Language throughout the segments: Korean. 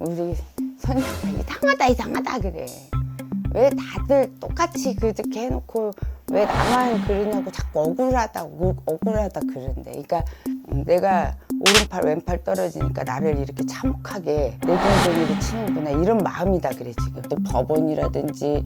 우리 선녀가 이상하다 이상하다 그래. 왜 다들 똑같이 그렇게 해놓고 왜 나만 그러냐고 자꾸 억울하다고 억울하다 그런데. 그러니까 내가 오른팔 왼팔 떨어지니까 나를 이렇게 참혹하게 내 동생이를 치는구나 이런 마음이다 그래 지금. 또 법원이라든지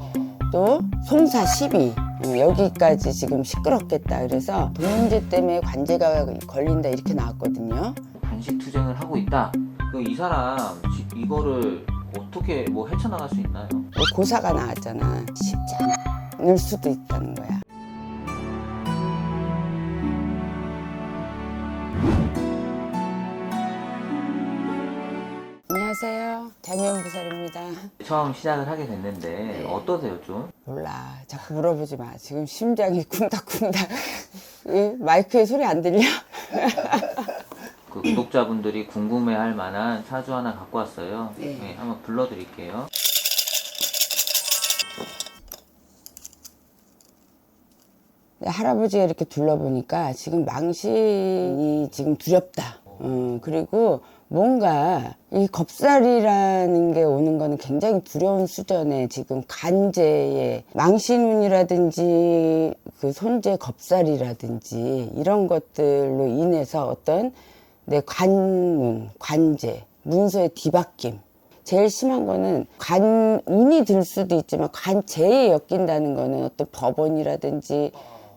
또 송사 시비. 음, 여기까지 지금 시끄럽겠다. 그래서 돈 문제 때문에 관제가 걸린다 이렇게 나왔거든요. 단식 투쟁을 하고 있다. 그럼 이 사람 지- 이거를 어떻게 뭐 헤쳐나갈 수 있나요? 뭐 고사가 나왔잖아. 쉽지 않을 수도 있다는 거야. 안녕하세요. 장면부살입니다. 처음 시작을 하게 됐는데 네. 어떠세요 좀? 몰라. 자꾸 물어보지 마. 지금 심장이 쿵닥쿵닥. 이 마이크에 소리 안 들려? 그 구독자분들이 궁금해할 만한 사주 하나 갖고 왔어요. 네. 네, 한번 불러드릴게요. 네, 할아버지가 이렇게 둘러보니까 지금 망신이 지금 두렵다. 음, 그리고 뭔가 이 겁살이라는 게 오는 거는 굉장히 두려운 수준의 지금 간제의 망신운이라든지 그 손재 겁살이라든지 이런 것들로 인해서 어떤 내 관문, 관제, 문서의 뒤바뀜. 제일 심한 거는 관 운이 들 수도 있지만 관제에 엮인다는 거는 어떤 법원이라든지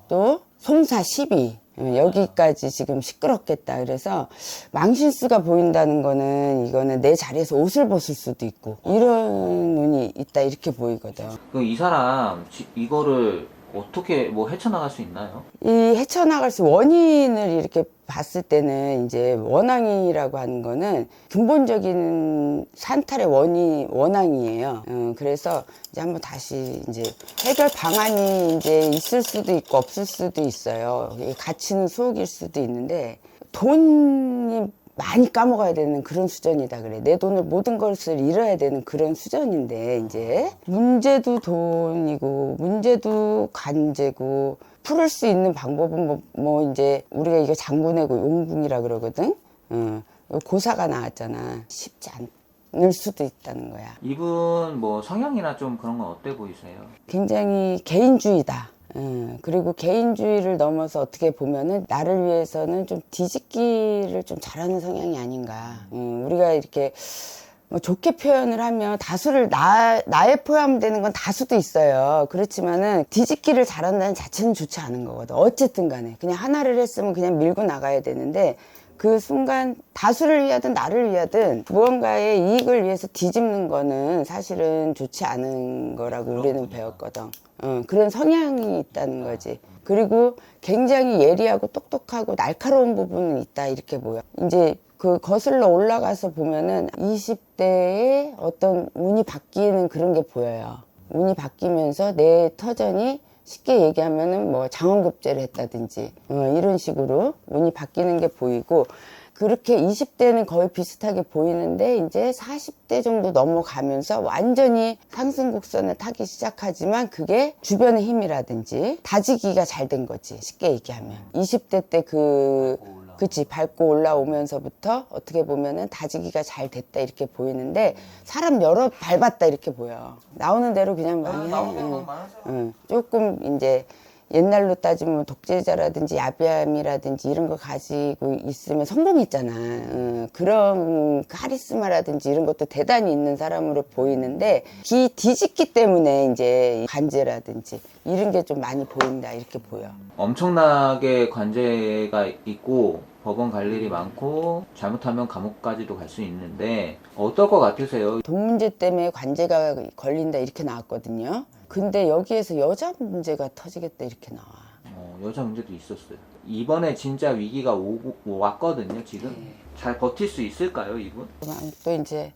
또 송사 시비 어, 여기까지 지금 시끄럽겠다. 그래서 망신수가 보인다는 거는 이거는 내 자리에서 옷을 벗을 수도 있고 이런 운이 있다 이렇게 보이거든. 그럼 이 사람 지- 이거를 어떻게 뭐 헤쳐나갈 수 있나요? 이 헤쳐나갈 수 원인을 이렇게 봤을 때는 이제 원앙이라고 하는 거는 근본적인 산탈의 원이 원앙이에요. 어, 그래서 이제 한번 다시 이제 해결 방안이 이제 있을 수도 있고 없을 수도 있어요. 이 가치는 수억일 수도 있는데 돈이 많이 까먹어야 되는 그런 수준이다 그래. 내 돈을 모든 것을 잃어야 되는 그런 수준인데 이제 문제도 돈이고 문제도 관제고 풀을 수 있는 방법은 뭐, 뭐 이제 우리가 이거 장군의고 용궁이라 그러거든. 어, 고사가 나왔잖아. 쉽지 않을 수도 있다는 거야. 이분 뭐 성향이나 좀 그런 건 어때 보이세요? 굉장히 개인주의다. 음, 그리고 개인주의를 넘어서 어떻게 보면은 나를 위해서는 좀 뒤집기를 좀 잘하는 성향이 아닌가. 음, 우리가 이렇게 뭐 좋게 표현을 하면 다수를 나, 나에 포함되는 건 다수도 있어요. 그렇지만은 뒤집기를 잘한다는 자체는 좋지 않은 거거든. 어쨌든 간에. 그냥 하나를 했으면 그냥 밀고 나가야 되는데 그 순간 다수를 위하든 나를 위하든 무언가의 이익을 위해서 뒤집는 거는 사실은 좋지 않은 거라고 우리는 배웠거든. 어, 그런 성향이 있다는 거지. 그리고 굉장히 예리하고 똑똑하고 날카로운 부분은 있다 이렇게 보여. 이제 그 거슬러 올라가서 보면은 20대에 어떤 운이 바뀌는 그런 게 보여요. 운이 바뀌면서 내 터전이 쉽게 얘기하면은 뭐 장원급제를 했다든지 어, 이런 식으로 운이 바뀌는 게 보이고 그렇게 20대는 거의 비슷하게 보이는데 이제 40대 정도 넘어가면서 완전히 상승 곡선을 타기 시작하지만 그게 주변의 힘이라든지 다지기가 잘 된 거지 쉽게 얘기하면. 20대 때 그 그치 밟고 올라오면서부터 어떻게 보면은 다지기가 잘 됐다 이렇게 보이는데 사람 여러 밟았다 이렇게 보여 나오는 대로 그냥 많이 해 응. 응. 조금 이제 옛날로 따지면 독재자라든지 야비함이라든지 이런 거 가지고 있으면 성공했잖아. 응. 그런 카리스마라든지 이런 것도 대단히 있는 사람으로 보이는데 기 뒤집기 때문에 이제 관제라든지 이런 게 좀 많이 보인다 이렇게 보여. 엄청나게 관제가 있고 법원 갈 일이 많고 잘못하면 감옥까지도 갈 수 있는데 어떨 것 같으세요? 돈 문제 때문에 관제가 걸린다 이렇게 나왔거든요. 근데 여기에서 여자 문제가 터지겠다 이렇게 나와. 어, 여자 문제도 있었어요. 이번에 진짜 위기가 오고, 왔거든요, 지금. 잘 버틸 수 있을까요, 이분? 그냥 또 이제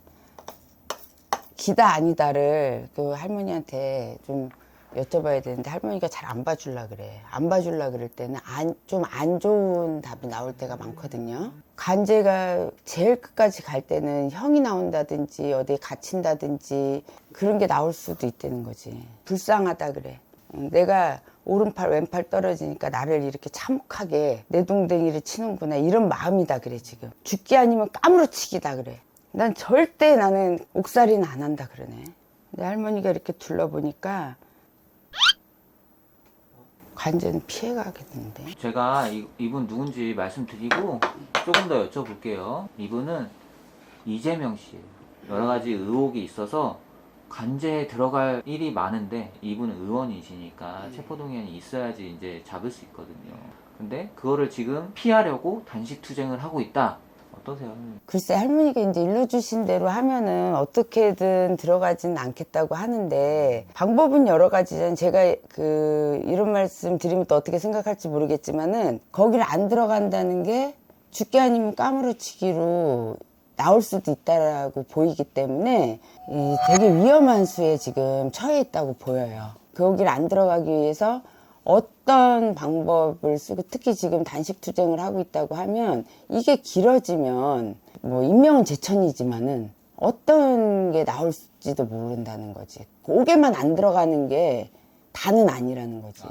기다 아니다를 그 할머니한테 좀 여쭤봐야 되는데 할머니가 잘 안 봐줄라 그래. 안 봐줄라 그럴 때는 좀 안 좋은 답이 나올 때가 많거든요. 관제가 제일 끝까지 갈 때는 형이 나온다든지 어디에 갇힌다든지 그런 게 나올 수도 있다는 거지. 불쌍하다 그래. 응, 내가 오른팔 왼팔 떨어지니까 나를 이렇게 참혹하게 내 동댕이를 치는구나 이런 마음이다 그래 지금 죽기 아니면 까무러치기다 그래 난 절대 나는 옥살이는 안 한다 그러네. 내 할머니가 이렇게 둘러보니까 관제는 피해가겠는데. 제가 이, 이분 누군지 말씀드리고 조금 더 여쭤볼게요. 이분은 이재명 씨예요. 여러 가지 의혹이 있어서 관제에 들어갈 일이 많은데 이분은 의원이시니까 체포동의안이 있어야지 이제 잡을 수 있거든요. 근데 그거를 지금 피하려고 단식 투쟁을 하고 있다. 어떠세요? 글쎄 할머니가 이제 일러주신 대로 하면은 어떻게든 들어가지는 않겠다고 하는데 방법은 여러 가지잖아요. 제가 그 이런 말씀 드리면 또 어떻게 생각할지 모르겠지만은 거기를 안 들어간다는 게 죽게 아니면 까무러치기로 나올 수도 있다라고 보이기 때문에 이 되게 위험한 수에 지금 처해 있다고 보여요. 거기를 안 들어가기 위해서 어떤 방법을 쓰고 특히 지금 단식 투쟁을 하고 있다고 하면 이게 길어지면 뭐 인명은 제천이지만은 어떤 게 나올지도 모른다는 거지. 고개만 안 들어가는 게 다는 아니라는 거지.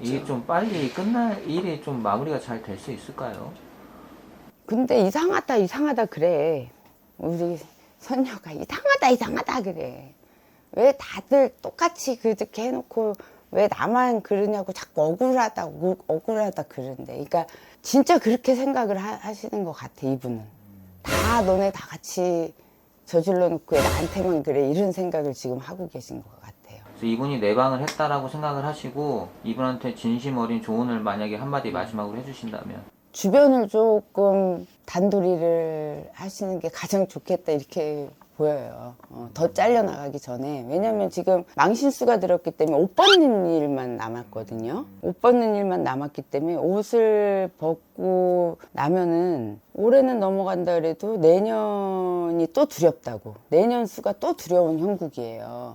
이게 좀 빨리 끝날 일이 좀 마무리가 잘 될 수 있을까요? 근데 이상하다 이상하다 그래. 우리 선녀가 이상하다 이상하다 그래. 왜 다들 똑같이 그렇게 해놓고 왜 나만 그러냐고 자꾸 억울하다 억- 억울하다 그런데. 그러니까 진짜 그렇게 생각을 하, 시는것 같아 이분은. 다 너네 다 같이 저질러 놓고 왜 나한테만 그래 이런 생각을 지금 하고 계신 것 같아요. 그래서 이분이 내방을 했다라고 생각을 하시고 이분한테 진심 어린 조언을 만약에 한마디 마지막으로 해주신다면 주변을 조금 단도리를 하시는 게 가장 좋겠다 이렇게 보여요. 어, 더 잘려나가기 전에. 왜냐면 지금 망신수가 들었기 때문에 옷 벗는 일만 남았거든요. 옷 벗는 일만 남았기 때문에 옷을 벗고 나면은 올해는 넘어간다 그래도 내년이 또 두렵다고. 내년 수가 또 두려운 형국이에요.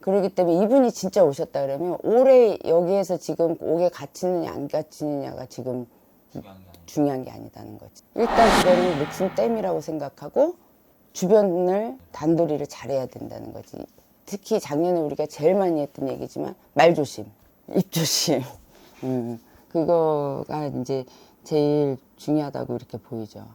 그렇기 때문에 이분이 진짜 오셨다 그러면 올해 여기에서 지금 옥에 갇히느냐 안 갇히느냐가 지금 중요한 게 아니다는 거지. 일단 그거는 목숨 땜이라고 생각하고 주변을 단도리를 잘해야 된다는 거지. 특히 작년에 우리가 제일 많이 했던 얘기지만 말 조심, 입 조심. 음, 그거가 이제 제일 중요하다고 이렇게 보이죠.